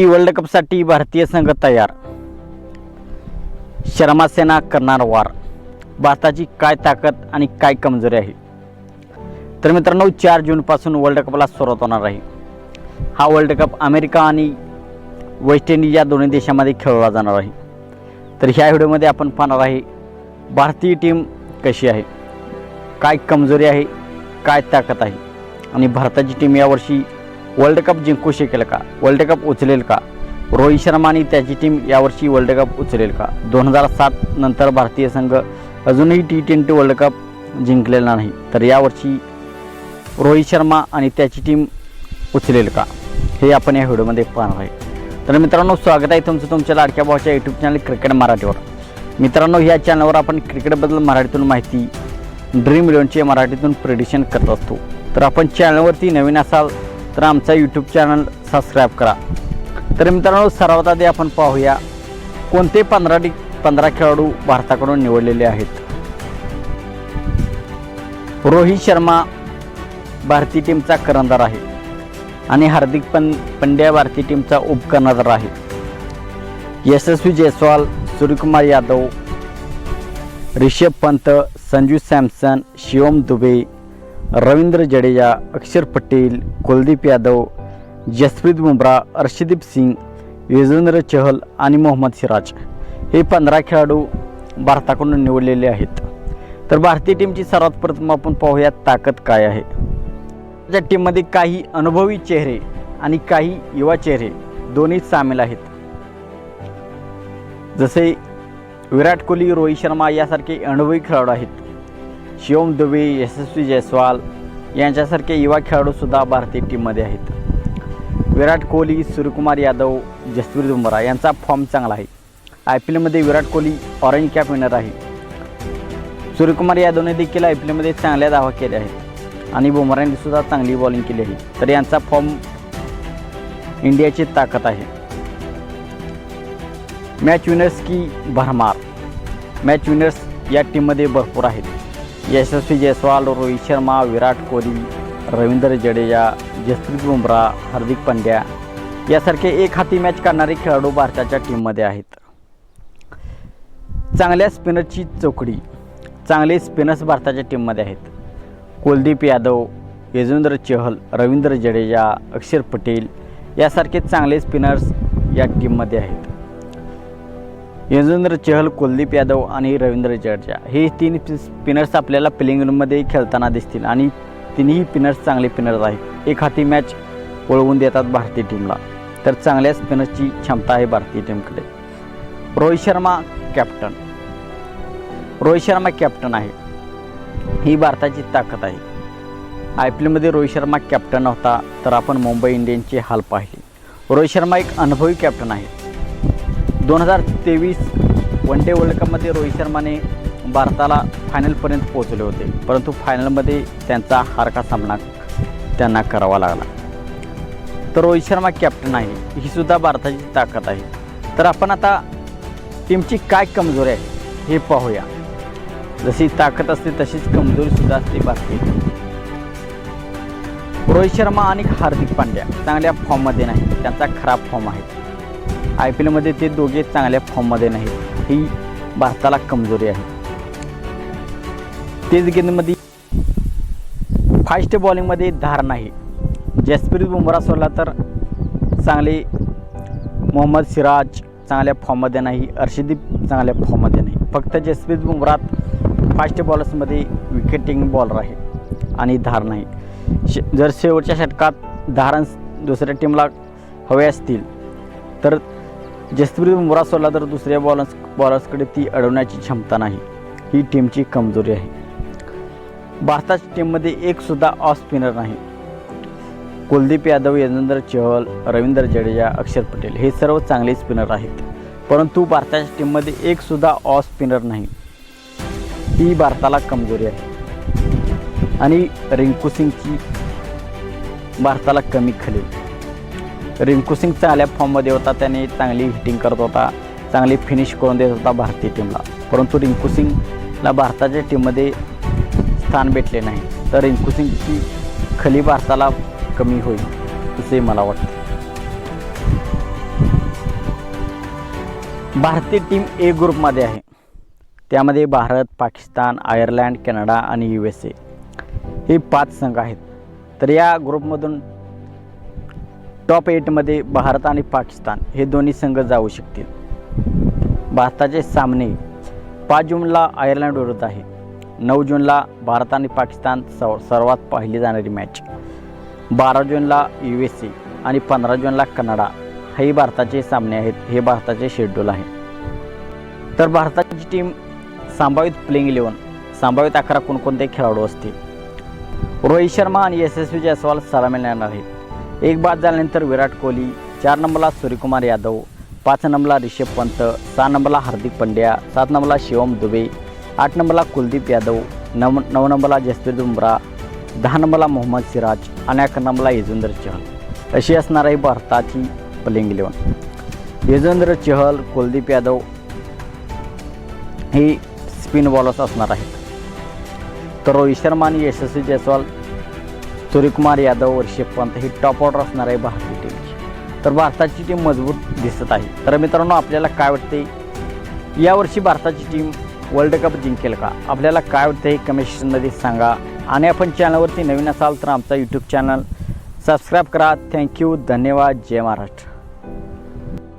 T world कपसाठी भारतीय संघ तयार. शर्मासेना करणार वार. भारताची काय ताकद आणि काय कमजोरी आहे? तर मित्रांनो चार जूनपासून वर्ल्ड कपला सुरुवात होणार आहे. हा वर्ल्ड कप अमेरिका आणि वेस्ट इंडिज या दोन्ही देशामध्ये खेळवला जाणार आहे. तर ह्या व्हिडिओमध्ये आपण पाहणार आहे भारतीय टीम कशी आहे? काय कमजोरी आहे? काय ताकद आहे? आणि भारताची टीम यावर्षी वर्ल्ड कप जिंकू शकेल का? वर्ल्ड कप उचलेल का? रोहित शर्मा आणि त्याची टीम यावर्षी वर्ल्ड कप उचलेल का? दोन हजार सात नंतर भारतीय संघ अजूनही टी ट्वेंटी वर्ल्ड कप जिंकलेला नाही. तर यावर्षी रोहित शर्मा आणि त्याची टीम उचलेल का? हे आपण या व्हिडिओमध्ये पाहणार आहे. तर मित्रांनो स्वागत आहे तुमचं तुमच्या लाडक्या भावाच्या यूट्यूब चॅनल क्रिकेट मराठीवर. मित्रांनो ह्या चॅनलवर आपण क्रिकेटबद्दल मराठीतून माहिती ड्रीम इलेवनचे मराठीतून प्रेडिशन करत असतो. तर आपण चॅनलवरती नवीन असाल तर आमचा यूट्यूब चॅनल सबस्क्राईब करा. तर मित्रांनो सर्वात आधी आपण पाहूया कोणते पंधरा डी पंधरा खेळाडू भारताकडून निवडलेले आहेत. रोहित शर्मा भारतीय टीमचा करंदार आहे आणि हार्दिक पं पंड्या भारतीय टीमचा उपकर्णधार आहे. यशस्वी जयस्वाल सूर्यकुमार यादव रिषभ पंत संजू सॅमसन शिवम दुबे रवींद्र जडेजा अक्षर पटेल कुलदीप यादव जसप्रीत बुमराह अर्षदीप सिंग युजवेंद्र चहल आणि मोहम्मद सिराज हे पंधरा खेळाडू भारताकडून निवडलेले आहेत. तर भारतीय टीमची सर्वात प्रथम आपण पाहूयात ताकद काय आहे. त्या टीममध्ये काही अनुभवी चेहरे आणि काही युवा चेहरे दोन्ही सामील आहेत. जसे विराट कोहली रोहित शर्मा यासारखे अनुभवी खेळाडू आहेत. शिवम दुबे यशस्वी जयस्वाल यांच्यासारखे युवा खेळाडूसुद्धा भारतीय टीममध्ये आहेत. विराट कोहली सूर्यकुमार यादव जसवीर दुमरा यांचा फॉर्म चांगला आहे. आय पी एलमध्ये Virat Kohli orange cap winner आहे. सूर्यकुमार यादवने देखील आय पी एलमध्ये चांगल्या दावा केल्या आहेत. आणि बुमराहने सुद्धा चांगली बॉलिंग केली आहे. तर यांचा फॉर्म इंडियाची ताकद आहे. मॅच विनर्स की भरमार. मॅच विनर्स या टीममध्ये भरपूर आहेत. यशस्वी जयस्वाल रोहित शर्मा विराट कोहली रवींद्र जडेजा जसप्रीत बुमराह हार्दिक पांड्या यासारखे एक हाती मॅच काढणारे खेळाडू भारताच्या टीममध्ये आहेत. चांगल्या स्पिनरची चौकडी चांगले स्पिनर्स भारताच्या टीममध्ये आहेत. कुलदीप यादव यजुवेंद्र चहल रवींद्र जडेजा अक्षर पटेल यासारखे चांगले स्पिनर्स या टीममध्ये आहेत. यजुवेंद्र चहल कुलदीप यादव आणि रवींद्र जडेजा हे तीन स्पिनर्स आपल्याला प्लेइंग रूममध्ये खेळताना दिसतील आणि तिन्ही स्पिनर्स चांगले स्पिनर्स आहेत. एक हाती मॅच वळवून देतात भारतीय टीमला तर चांगल्या स्पिनर्सची क्षमता आहे भारतीय टीमकडे रोहित शर्मा कॅप्टन रोहित शर्मा कॅप्टन आहे. ही भारताची ताकद आहे. आय पी एलमध्ये रोहित शर्मा कॅप्टन होता तर आपण मुंबई इंडियन्सचे हाल पाहिले. रोहित शर्मा एक अनुभवी कॅप्टन आहे. दोन हजार तेवीस वन डे वर्ल्ड कपमध्ये रोहित शर्माने भारताला फायनलपर्यंत पोहोचले होते. परंतु फायनलमध्ये त्यांचा हारका सामना त्यांना करावा लागला. तर रोहित शर्मा कॅप्टन आहे. ही सुद्धा भारताची ताकद आहे. तर आपण आता टीमची काय कमजोरी आहे हे पाहूया. जशी ताकद असते तशीच कमजोरीसुद्धा असते भारतीय रोहित शर्मा आणि हार्दिक पांड्या चांगल्या फॉर्ममध्ये नाही. त्यांचा खराब फॉर्म आहे. आय पी एलमध्ये ते दोघे चांगल्या फॉर्ममध्ये नाहीत. ही भारताला कमजोरी आहे. तेच गेंदमध्ये फास्ट बॉलिंगमध्ये धार नाही. जसप्रीत बुमराह सोडला तर चांगले मोहम्मद सिराज चांगल्या फॉर्ममध्ये नाही अर्षदीप चांगल्या फॉर्ममध्ये नाही. फक्त जसप्रीत बुमराह फास्ट बॉलर्समध्ये विकेटिंग बॉलर आहे आणि धार नाही. शे जर शेवटच्या षटकात धारण दुसऱ्या टीमला हवे असतील तर जसप्रीत बुमरा सोडला तर दुसऱ्या बॉलर्स बॉलर्सकडे ती अडवण्याची क्षमता नाही. ही टीमची कमजोरी आहे. भारताच्या टीममध्ये एकसुद्धा ऑफ स्पिनर नाही. कुलदीप यादव यजेंद्र चहल रवींद्र जडेजा अक्षर पटेल हे सर्व चांगले स्पिनर आहेत. परंतु भारताच्या टीममध्ये एकसुद्धा ऑफ स्पिनर नाही. ही भारताला कमजोरी आहे. आणि रिंकू सिंगची भारताला कमी खाली रिंकू सिंग चांगल्या फॉर्ममध्ये होता. त्याने चांगली हिटिंग करत होता. चांगली फिनिश करून देत होता भारतीय टीमला परंतु रिंकू सिंगला भारताच्या टीममध्ये स्थान भेटले नाही. तर रिंकू सिंगची खली भारताला कमी होईल असे मला वाटते. भारतीय टीम ए ग्रुपमध्ये आहे. त्यामध्ये भारत पाकिस्तान आयर्लंड कॅनडा आणि यू एस ए हे पाच संघ आहेत. तर या ग्रुपमधून टॉप एटमध्ये भारत आणि पाकिस्तान हे दोन्ही संघ जाऊ शकतील. भारताचे सामने पाच जूनला आयर्लंड विरुद्ध आहे. नऊ जूनला भारत आणि पाकिस्तान सर्व सर्वात पाहिली जाणारी मॅच बारा जूनला यू एस ए आणि पंधरा जूनला कनाडा हे भारताचे सामने आहेत हे भारताचे शेड्यूल आहे. तर भारताची टीम संभावित प्लेइंग इलेवन संभावित अकरा कोणकोणते खेळाडू असतील? रोहित शर्मा आणि यशस्वी जयस्वाल सलामी मिळणार आहेत. एक बाद झाल्यानंतर विराट कोहली चार नंबरला सूर्यकुमार यादव पाच नंबरला रिषभ पंत सहा नंबरला हार्दिक पंड्या सात नंबरला शिवम दुबे आठ नंबरला कुलदीप यादव नव नऊ नंबरला जसप्रीत बुमरा दहा नंबरला मोहम्मद सिराज आणि अकरा नंबरला युजवेंद्र चहल. अशी असणार आहे भारताची प्लेइंग इलेवन युजवेंद्र चहल कुलदीप यादव ही स्पिन बॉलर्स असणार आहेत. तर रोहित शर्मा आणि यशस्वी जयस्वाल सूर्यकुमार यादव ऋषभ पंत ही टॉप ऑर्डर असणार आहे भारतीय टीमची तर भारताची टीम मजबूत दिसत आहे. तर मित्रांनो आपल्याला काय वाटते? यावर्षी भारताची टीम वर्ल्ड कप जिंकेल का? आपल्याला काय वाटतं? हे कमेंट सांगा. आणि आपण चॅनलवरती नवीन असाल तर आमचा यूट्यूब चॅनल सबस्क्राईब करा. थँक्यू धन्यवाद. जय महाराष्ट्र.